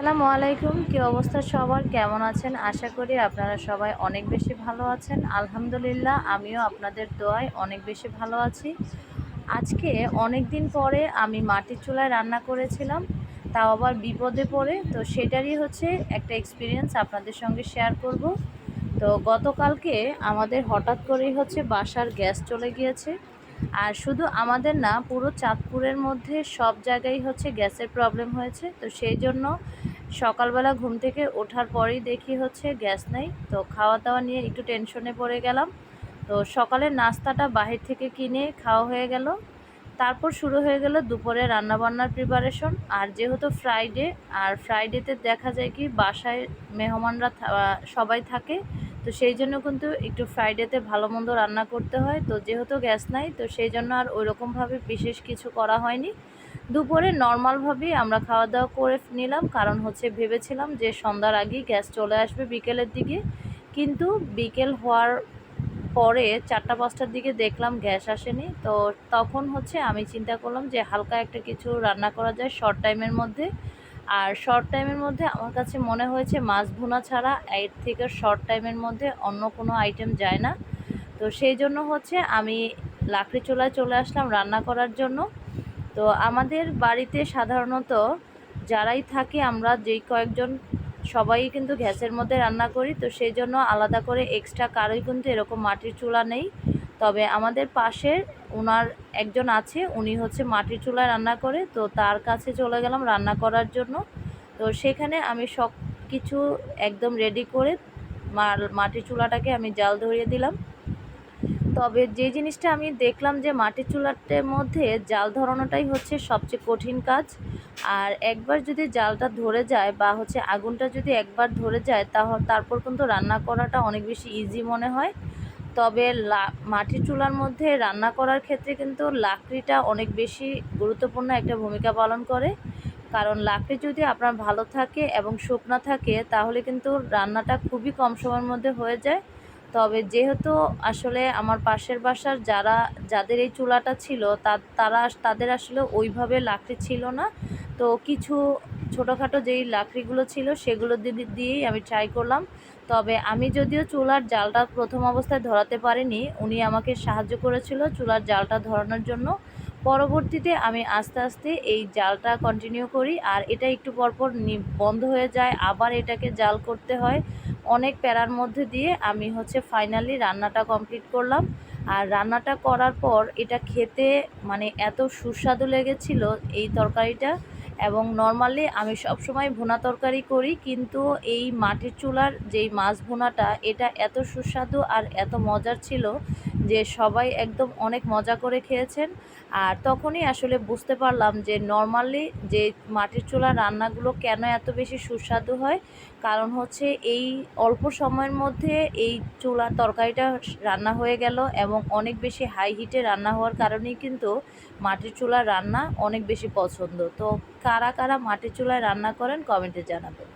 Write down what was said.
আসসালামু আলাইকুম। কি অবস্থা সবার? কেমন আছেন? আশা করি আপনারা সবাই অনেক বেশি ভালো আছেন। আলহামদুলিল্লাহ, আমিও আপনাদের দোয়ায় অনেক বেশি ভালো আছি। আজকে অনেক দিন পরে আমি মাটির চুলায় রান্না করেছিলাম, তাও আবার বিপদে পড়ে। তো সেটারই হচ্ছে একটা এক্সপিরিয়েন্স আপনাদের সঙ্গে শেয়ার করব। তো গতকালকে আমাদের হঠাৎ করেই হচ্ছে বাসার গ্যাস চলে গিয়েছে। আর শুধু আমাদের না, পুরো চাঁদপুরের মধ্যে সব জায়গায় হচ্ছে গ্যাসের প্রবলেম হয়েছে। তো সেই জন্য সকালবেলা ঘুম থেকে ওঠার পরেই দেখি হচ্ছে গ্যাস নেই। তো খাওয়া দাওয়া নিয়ে একটু টেনশনে পড়ে গেলাম। তো সকালের নাস্তাটা বাহির থেকে কিনে খাওয়া হয়ে গেল। তারপর শুরু হয়ে গেল দুপুরে রান্নাবান্নার প্রিপারেশন আর যেহেতু ফ্রাইডে আর ফ্রাইডেতে দেখা যায় কি বাসায় মেহমানরা সবাই থাকে, তো সেই জন্য কিন্তু একটু ফ্রাইডেতে ভালো মন্দ রান্না করতে হয়। তো যেহেতু গ্যাস নাই, তো সেই জন্য আর ওইরকমভাবে বিশেষ কিছু করা হয়নি। দুপুরে নর্মালভাবেই আমরা খাওয়া দাওয়া করে নিলাম। কারণ হচ্ছে ভেবেছিলাম যে সন্ধ্যার আগেই গ্যাস চলে আসবে বিকেলের দিকে। কিন্তু বিকেল হওয়ার পরে চারটা, পাঁচটার দিকে দেখলাম গ্যাস আসেনি। তো তখন হচ্ছে আমি চিন্তা করলাম যে হালকা একটা কিছু রান্না করা যায় শর্ট টাইমের মধ্যে। আর শর্ট টাইমের মধ্যে আমার কাছে মনে হয়েছে মাছ ভুনা ছাড়া এর থেকে শর্ট টাইমের মধ্যে অন্য কোনো আইটেম যায় না। তো সেই জন্য হচ্ছে আমি লাকড়ি চুলায় চলে আসলাম রান্না করার জন্য। তো আমাদের বাড়িতে সাধারণত যারাই থাকে, আমরা যেই কয়েকজন, সবাই কিন্তু গ্যাসের মধ্যে রান্না করি। তো সেই জন্য আলাদা করে এক্সট্রা কারোই কিন্তু এরকম মাটির চুলা নেই। তবে আমাদের পাশের ওনার একজন আছে, উনি হচ্ছে মাটির চুলায় রান্না করে। তো তার কাছে চলে গেলাম রান্না করার জন্য। তো সেখানে আমি সব কিছু একদম রেডি করে মাটির চুলাটাকে আমি জাল ধরিয়ে দিলাম। তবে যে জিনিসটা আমি দেখলাম যে মাটির চুলাটার মধ্যে জাল ধরানোটাই হচ্ছে সবচেয়ে কঠিন কাজ। আর একবার যদি জালটা ধরে যায় বা হচ্ছে আগুনটা যদি একবার ধরে যায় তাহলে তারপর কিন্তু রান্না করাটা অনেক বেশি ইজি মনে হয়। তবে মাটির চুলার মধ্যে রান্না করার ক্ষেত্রে কিন্তু লাকড়িটা অনেক বেশি গুরুত্বপূর্ণ একটা ভূমিকা পালন করে। কারণ লাকড়ি যদি আপনার ভালো থাকে এবং শুকনো থাকে, তাহলে কিন্তু রান্নাটা খুবই কম সময়ের মধ্যে হয়ে যায়। তবে যেহেতু আসলে আমার পাশের বাসার যারা, যাদের এই চুলাটা ছিল তারা তাদের আসলে ওইভাবে লাকড়ি ছিল না। তো কিছু ছোটোখাটো যেই লাকড়িগুলো ছিল, সেগুলো দিয়েই আমি ট্রাই করলাম। তবে আমি যদিও চুলার জালটা প্রথম অবস্থায় ধরাতে পারিনি, উনি আমাকে সাহায্য করেছিল চুলার জালটা ধরানোর জন্য। পরবর্তীতে আমি আস্তে আস্তে এই জালটা কন্টিনিউ করি, আর এটা একটু পরপর বন্ধ হয়ে যায়, আবার এটাকে জাল করতে হয়। অনেক প্যারার মধ্যে দিয়ে আমি হচ্ছে ফাইনালি রান্নাটা কমপ্লিট করলাম। আর রান্নাটা করার পর এটা খেতে মানে এত সুস্বাদু লেগেছিল এই তরকারিটা। এবং নর্মালি আমি সবসময় ভুনা তরকারি করি, কিন্তু এই মাটির চুলার যেই মাছ ভুনাটা, এটা এত সুস্বাদু আর এত মজার ছিল যে সবাই একদম অনেক মজা করে খেয়েছেন। আর তখনই আসলে বুঝতে পারলাম যে নর্মালি যে মাটির চুলার রান্নাগুলো কেন এত বেশি সুস্বাদু হয়, কারণ হচ্ছে এই অল্প সময়ের মধ্যে এই চুলার তরকারিটা রান্না হয়ে গেল এবং অনেক বেশি হাই হিটে রান্না হওয়ার কারণেই কিন্তু মাটির চুলার রান্না অনেক বেশি পছন্দ। তো কারা কারা মাটির চুলায় রান্না করেন কমেন্টে জানাবেন।